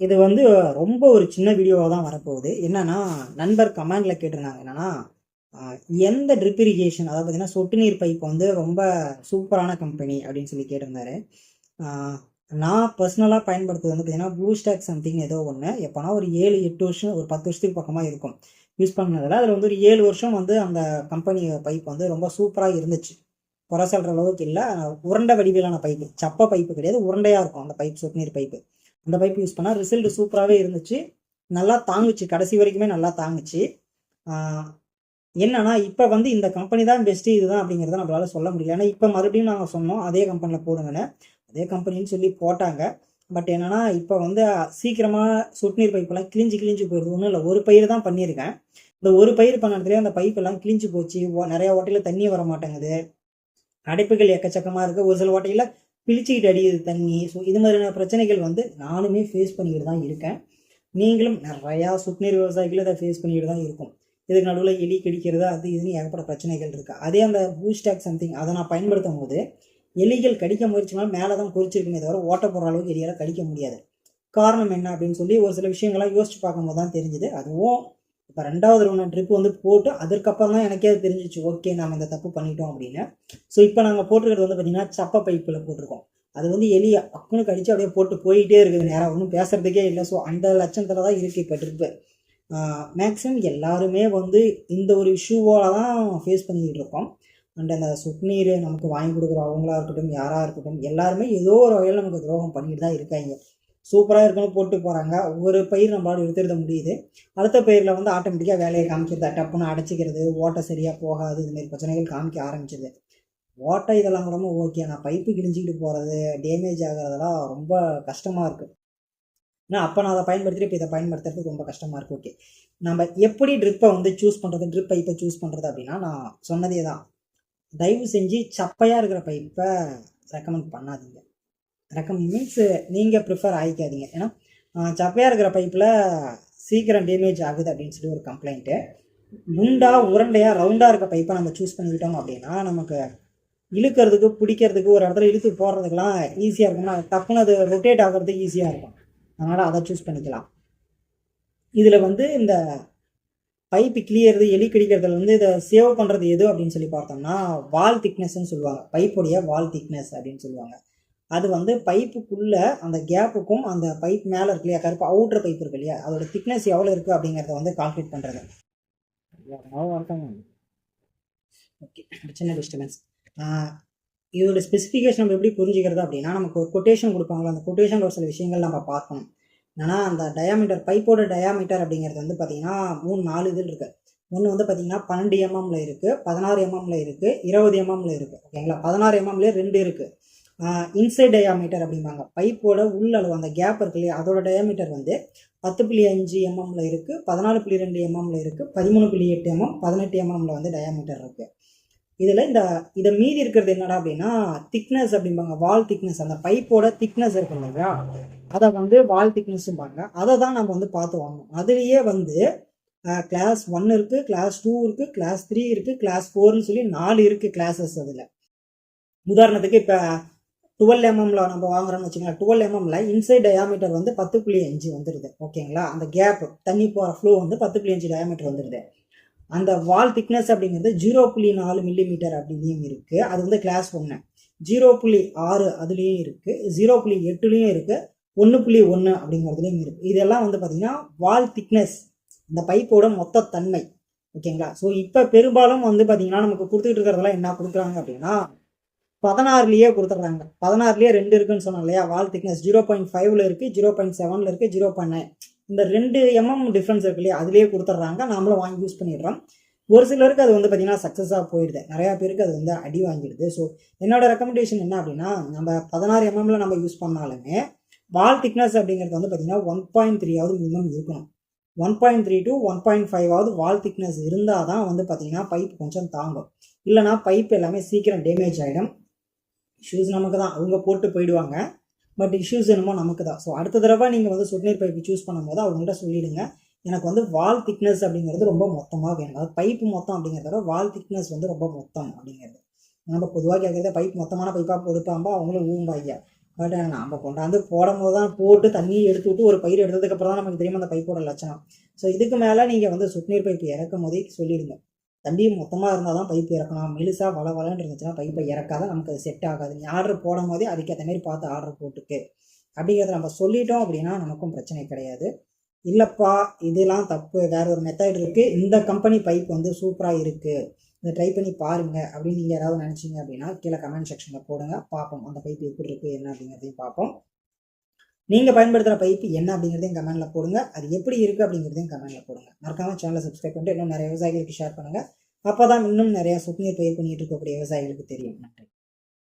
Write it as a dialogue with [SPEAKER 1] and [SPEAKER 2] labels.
[SPEAKER 1] இது வந்து ரொம்ப ஒரு சின்ன வீடியோவாக தான் வரப்போகுது. என்னன்னா நண்பர் கமெண்டில் கேட்டிருந்தாங்க. என்னன்னா எந்த ட்ரிப் இரிகேஷன் அதாவது பார்த்தீங்கன்னா சொட்டு நீர் பைப் வந்து ரொம்ப சூப்பரான கம்பெனி அப்படின்னு சொல்லி கேட்டிருந்தாரு. நான் பர்சனலாக பயன்படுத்துறது வந்து பார்த்தீங்கன்னா ப்ளூ ஸ்டாக் சம்திங் ஏதோ ஒன்று எப்போனா ஒரு ஏழு எட்டு வருஷம் ஒரு பத்து வருஷத்துக்கு பக்கமாக இருக்கும். யூஸ் பண்ணதில் அதில் வந்து ஒரு ஏழு வருஷம் வந்து அந்த கம்பெனி பைப் வந்து ரொம்ப சூப்பராக இருந்துச்சு. குறை சொல்கிற அளவுக்கு இல்லை. உருண்டை வடிவிலான பைப்பு சப்பை பைப்பு கிடையாது. உருண்டையாக இருக்கும் அந்த பைப் சொட்டு நீர் பைப்பு அந்த பைப் யூஸ் பண்ணால் ரிசல்ட் சூப்பராகவே இருந்துச்சு. நல்லா தாங்குச்சு. கடைசி வரைக்குமே நல்லா தாங்குச்சு. என்னன்னா இப்போ வந்து இந்த கம்பெனி தான் பெஸ்ட்டு இதுதான் அப்படிங்கிறத நம்மளால சொல்ல முடியல. ஏன்னா இப்போ மறுபடியும் நாங்கள் சொன்னோம் அதே கம்பெனியில் போடுங்கன்னு. அதே கம்பெனின்னு சொல்லி போட்டாங்க. பட் என்னன்னா இப்போ வந்து சீக்கிரமாக சொட்டு நீர் பைப்பெல்லாம் கிழிஞ்சு கிழிஞ்சு போயிடுது ஒன்றும் இல்லை ஒரு பயிர் தான் பண்ணியிருக்கேன். இந்த ஒரு பயிர் பண்ணதுலேயே அந்த பைப் எல்லாம் கிழிஞ்சு போச்சு. ஓ- நிறைய ஓட்டையில் தண்ணி வர மாட்டேங்குது. அடைப்புகள் எக்கச்சக்கமாக இருக்குது ஒரு சில ஓட்டையில் பிழிச்சிக்கிட்டு அடியுது தண்ணி. ஸோ இது மாதிரியான பிரச்சனைகள் வந்து நானுமே ஃபேஸ் பண்ணிக்கிட்டு தான் இருக்கேன். நீங்களும் நிறையா சுற்றுநீர் விவசாயிகள் இதை ஃபேஸ் பண்ணிக்கிட்டு தான் இருக்கும். இதுக்கு நடுவில் எலி கடிக்கிறதா அது இதுன்னு ஏகப்பட்ட பிரச்சனைகள் இருக்குது அதே அந்த பூஸ்டாக் சம்திங் அதை நான் பயன்படுத்தும் போது எலிகள் கடிக்க முயற்சினா மேலே தான் குறிச்சிருக்குமே தவிர ஓட்ட போடுற அளவுக்கு எலியால் கடிக்க முடியாது. காரணம் என்ன அப்படின்னு சொல்லி ஒரு சில விஷயங்கள்லாம் யோசிச்சு பார்க்கும்போது தான் தெரிஞ்சுது. அதுவும் இப்போ ரெண்டாவது ரவுண்ட் ட்ரிப் வந்து போட்டு அதுக்கப்புறம் தான் எனக்கே அது தெரிஞ்சிச்சு ஓகே நம்ம இந்த தப்பு பண்ணிட்டோம் அப்படின்னு. ஸோ இப்போ நாங்கள் போட்டிருக்கிறது வந்து பார்த்தீங்கன்னா சப்பை பைப்பில் போட்டிருக்கோம். அது வந்து எலி அக்குன்னு கடிச்சு அப்படியே போட்டு போயிட்டே இருக்குது. நேராக ஒன்றும் பேசுறதுக்கே இல்லை. ஸோ அந்த லட்சத்தில் தான் இருக்குது இப்போ ட்ரிப்பு மேக்ஸிமம் எல்லாருமே வந்து இந்த ஒரு இஷ்யூவால தான் ஃபேஸ் பண்ணிக்கிட்டு இருக்கோம். அண்ட் அந்த சுட்நீர் நமக்கு வாங்கி கொடுக்குற அவங்களா இருக்கட்டும் யாராக இருக்கட்டும் எல்லாருமே ஏதோ ஒரு வகையில் நமக்கு துரோகம் பண்ணிட்டு தான் இருக்காங்க. சூப்பராக இருக்கணும் போட்டு போகிறாங்க ஒரு பயிர் நம்மளால எடுத்துருத முடியுது. அடுத்த பயிரில் வந்து ஆட்டோமேட்டிக்காக வேலையை காமிச்சிருது டப்புன்னு அடைச்சிக்கிறது ஓட்டை சரியாக போகாது இது மாதிரி பிரச்சனைகள் காமிக்க ஆரம்பிச்சிது. ஓட்டை இதெல்லாம் கூட ஓகே. நான் பைப்பு கிழிஞ்சிக்கிட்டு போகிறது டேமேஜ் ஆகிறதெல்லாம் ரொம்ப கஷ்டமாக இருக்குது ஏன்னா அப்போ நான் அதை பயன்படுத்திட்டு இப்போ இதை பயன்படுத்துறதுக்கு ரொம்ப கஷ்டமாக இருக்குது ஓகே. நம்ம எப்படி ட்ரிப்பை வந்து சூஸ் பண்ணுறது ட்ரிப் பைப்பை சூஸ் பண்ணுறது அப்படின்னா நான் சொன்னதே தான் தயவு செஞ்சு சப்பையாக இருக்கிற பைப்பை ரெக்கமெண்ட் பண்ணாதீங்க. ரெக்கம் மீன்ஸ் நீங்கள் ப்ரிஃபர் ஆகிக்காதீங்க ஏன்னா சப்பையாக இருக்கிற பைப்பில் சீக்கிரம் டேமேஜ் ஆகுது அப்படின்னு சொல்லி ஒரு கம்ப்ளைண்ட்டு குண்டாக உருண்டையாக ரவுண்டாக இருக்க பைப்பை நம்ம சூஸ் பண்ணிக்கிட்டோம் அப்படின்னா நமக்கு இழுக்கிறதுக்கு பிடிக்கிறதுக்கு ஒரு இடத்துல இழுத்து போடுறதுக்கெலாம் ஈஸியாக இருக்கும்னா டக்குன்னு அது ரொட்டேட் ஆகிறதுக்கு ஈஸியாக இருக்கும். அதனால் அதை சூஸ் பண்ணிக்கலாம். இதில் வந்து இந்த பைப்பு கிளியறது எலி கடிக்கிறதுல வந்து இதை சேவ் பண்ணுறது எது அப்படின்னு சொல்லி பார்த்தோம்னா வால் திக்னஸ்ன்னு சொல்லுவாங்க. பைப்புடைய வால் திக்னஸ் அப்படின்னு சொல்லுவாங்க. அது வந்து பைப்புக்குள்ளே அந்த கேப்புக்கும் அந்த பைப் மேலே இருக்கு இல்லையா கருப்பு அவுட்ரு பைப் இருக்கு இல்லையா அதோட திக்னஸ் எவ்வளோ இருக்குது அப்படிங்கிறத வந்து கால்குலேட் பண்ணுறது ஓகே சின்ன டிஸ்டர்பன்ஸ் இதோட ஸ்பெசிஃபிகேஷன் நம்ம எப்படி புரிஞ்சுக்கிறது அப்படின்னா நமக்கு ஒரு கொட்டேஷன் கொடுப்பாங்களோ அந்த கொட்டேஷனில் ஒரு சில விஷயங்கள் நம்ம பார்க்கணும். ஏன்னா அந்த டயாமீட்டர் பைப்போட டயாமீட்டர் அப்படிங்கிறது வந்து பார்த்தீங்கன்னா மூணு நாலு இதில் இருக்குது ஒன்று வந்து பார்த்தீங்கன்னா பன்னெண்டு எம்எம்ல இருக்குது பதினாறு எம்எம்ல இருக்குது இருபது எம்எம்ல இருக்குது ஓகேங்களா பதினாறு எம்எம்லேயே ரெண்டு இருக்குது இன்சைட் டயாமீட்டர் அப்படிம்பாங்க. பைப்போட உள்ளளவு அந்த கேப் இருக்கு இல்லையா அதோட டயாமீட்டர் வந்து பத்து புள்ளி அஞ்சு எம்எம்ல இருக்குது பதினாலு புள்ளி ரெண்டு எம்எம்ல இருக்குது பதிமூணு புள்ளி எட்டு எம்எம் பதினெட்டு எம்எம்ல வந்து டயாமீட்டர் இருக்குது இதில் இந்த இதை மீதி இருக்கிறது என்னடா அப்படின்னா திக்னஸ் அப்படிம்பாங்க வால் திக்னஸ் அந்த பைப்போட திக்னஸ் இருக்கு இல்லையா அதை வந்து வால் திக்னஸ்ம்பாங்க அதை தான் நம்ம வந்து பார்த்து வாங்கணும். அதுலேயே வந்து கிளாஸ் ஒன் இருக்குது கிளாஸ் டூ இருக்குது கிளாஸ் த்ரீ இருக்குது கிளாஸ் ஃபோர்னு சொல்லி நாலு இருக்குது கிளாஸஸ் அதில். உதாரணத்துக்கு இப்போ டுவெல் எம்எம்ல நம்ம வாங்குறோம்னு வச்சுக்கோங்களேன் டுவெல் எம்எம்ல இன்சைட் டயாமீட்டர் வந்து பத்து புள்ளி அஞ்சு வந்துடுது ஓகேங்களா அந்த கேப் தண்ணி போகிற ஃப்ளோ வந்து பத்து புள்ளி அஞ்சு டயாமீட்டர் வந்துடுது அந்த வால் திக்னஸ் அப்படிங்கிறது ஜீரோ புள்ளி நாலு மில்லிமீட்டர் அப்படின்லையும் இருக்குது அது வந்து கிளாஸ் ஒன்று ஜீரோ புள்ளி ஆறு அதுலேயும் இருக்குது ஜீரோ புள்ளி எட்டுலேயும் இருக்குது ஒன்று புள்ளி ஒன்று அப்படிங்கிறதுலையும் இருக்குது இதெல்லாம் வந்து பார்த்திங்கன்னா வால் திக்னஸ் இந்த பைப்போட மொத்த தன்மை. ஓகேங்களா ஸோ இப்போ பெரும்பாலும் வந்து பார்த்திங்கன்னா நமக்கு கொடுத்துட்டு இருக்கிறதெல்லாம் என்ன கொடுக்குறாங்க அப்படின்னா பதினாறுலேயே கொடுத்துட்றாங்க. பதினாறுலேயே ரெண்டு இருக்குன்னு சொன்னோம் இல்லையா? வால் திக்னஸ் ஜீரோ பாயிண்ட் ஃபைவ்ல இருக்குது ஜீரோ பாயிண்ட் செவனில் இருக்குது ஜீரோ பாயிண்ட் நைன் இந்த ரெண்டு எம்எம் டிஃப்ரென்ஸ் இருக்கு இல்லையா? அதுலேயே கொடுத்துட்றாங்க. நாமளும் வாங்கி யூஸ் பண்ணிடுறோம். ஒரு சிலருக்கு அது வந்து பார்த்திங்கன்னா சக்ஸஸாக போயிடுது. நிறையா பேருக்கு அது வந்து அடி வாங்கிடுது. ஸோ என்னோட ரெக்கமெண்டேஷன் என்ன அப்படின்னா நம்ம பதினாறு எம்எம்ல நம்ம யூஸ் பண்ணாலுமே வால் திக்னஸ் அப்படிங்கிறது வந்து பார்த்திங்கன்னா ஒன் பாயிண்ட் த்ரீயாவது மினிமம் இருக்கணும். One point three to one point ஃபைவாவது wall thickness இருந்தால் தான் வந்து பார்த்திங்கன்னா பைப் கொஞ்சம் தாங்கும். இல்லைனா பைப் எல்லாமே சீக்கிரம் டேமேஜ் ஆகிடும் இஷ்யூஸ் நமக்கு தான் அவங்க போட்டு போயிடுவாங்க. பட் இஷ்யூஸ் என்னமோ நமக்கு தான் ஸோ அடுத்த தடவை நீங்கள் வந்து சொட்டுநீர் பைப்பு சூஸ் பண்ணும்போது அவங்கள்ட்ட சொல்லிவிடுங்க எனக்கு வந்து வால் திக்னஸ் அப்படிங்கிறது ரொம்ப மொத்தமாக வேணும். அதாவது பைப்பு மொத்தம் அப்படிங்கிறத விட வால் திக்னஸ் வந்து ரொம்ப மொத்தம் அப்படிங்கிறது. நம்ம பொதுவாக கேட்குறத பைப் மொத்தமான பைப்பாக கொடுப்பாம்பா அவங்களும் ஊம்பாங்க. பட் நாம் கொண்டாந்து போடும் போது தான் போட்டு தண்ணி எடுத்து விட்டு ஒரு பயிர் எடுத்ததுக்கப்புறம் தான் நமக்கு தெரியும் அந்த பைப்போட லட்சணம். ஸோ இதுக்கு மேலே நீங்கள் வந்து சொட்டுநீர் பைப்பு இறக்கும் போதே சொல்லிடுங்க. தம்பி மொத்தமாக இருந்தால் தான் பைப்பு இறக்கணும் மெலுசாக வள வளன்னு இருந்துச்சுன்னா பைப்பை இறக்காத நமக்கு அது செட் ஆகாது. நீ ஆர்டர் போடும் போதே அதுக்கேற்ற மாதிரி பார்த்து ஆர்டர் போட்டுக்கு. அப்படிங்கிறத நம்ம சொல்லிட்டோம் அப்படின்னா நமக்கும் பிரச்சனை கிடையாது. இல்லைப்பா இதெல்லாம் தப்பு. வேற ஒரு மெத்தட் இருக்குது இந்த கம்பெனி பைப் வந்து சூப்பராக இருக்குது இதை ட்ரை பண்ணி பாருங்க அப்படின்னு நீங்கள் யாராவது நினச்சிங்க அப்படின்னா கீழே கமெண்ட் செக்ஷனில் போடுங்க. பார்ப்போம். அந்த பைப் எப்படி இருக்குது என்ன அப்படிங்கிறதையும் பார்ப்போம். நீங்கள் பயன்படுத்துகிற பைப்பு என்ன அப்படிங்கிறதையும் கமெண்ட்டில் போடுங்க. அது எப்படி இருக்குது அப்படிங்கிறதையும் கமெண்ட்டில் போடுங்க. மறக்காம சேனலை சப்ஸ்கிரைப் பண்ணிட்டு இன்னும் நிறைய விவசாயிகளுக்கு ஷேர் பண்ணுங்கள் அப்போ தான் இன்னும் நிறையா சொட்டு நீர் பயிர் பண்ணிகிட்டு இருக்கக்கூடிய விவசாயிகளுக்கு தெரியும். நன்றி.